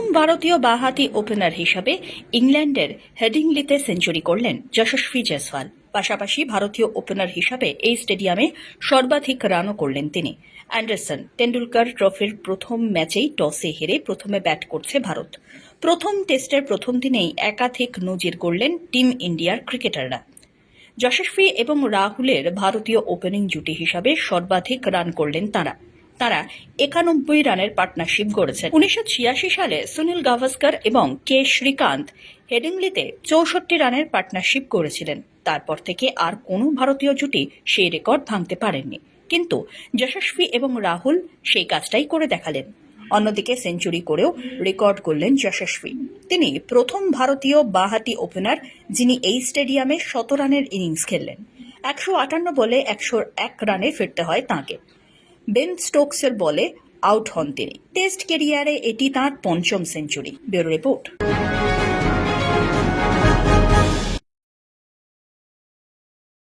প্রথম ভারতীয় বাঁহাতি ওপেনার হিসাবে ইংল্যান্ডের হেডিংলিতে সেঞ্চুরি করলেন যশস্বী জয়সওয়াল। পাশাপাশি ভারতীয় ওপেনার হিসাবে এই স্টেডিয়ামে সর্বাধিক রানও করলেন তিনি। অ্যান্ডারসন টেন্ডুলকার ট্রফির প্রথম ম্যাচেই টসে হেরে প্রথমে ব্যাট করছে ভারত। প্রথম টেস্টের প্রথম দিনেই একাধিক নজির করলেন টিম ইন্ডিয়ার ক্রিকেটাররা। যশস্বী এবং রাহুলের ভারতীয় ওপেনিং জুটি হিসাবে সর্বাধিক রান করলেন তারা। তারা একানব্বই রানের পার্টনারশিপ গড়েছেন। উনিশশো সালে সুনীল গাভাস্কর এবং কে শ্রীকান্ত হেডিংলিতে চৌষট্টি রানের পার্টনারশিপ করেছিলেন। তারপর থেকে আর কোনো ভারতীয় জুটি সেই রেকর্ড ভাঙতে পারেননি। কিন্তু যশস্বী এবং রাহুল সেই কাজটাই করে দেখালেন। অন্যদিকে সেঞ্চুরি করেও রেকর্ড করলেন যশস্বী। তিনি প্রথম ভারতীয় বাঁহাতি ওপেনার, যিনি এই স্টেডিয়ামে শত রানের ইনিংস খেললেন। একশো আটান্ন বলে একশো এক রানে ফিরতে হয় তাঁকে। বেন স্টোকসের বলে আউট হন তিনি। টেস্ট কেরিয়ারে এটি তাঁর পঞ্চম সেঞ্চুরি। Bureau report.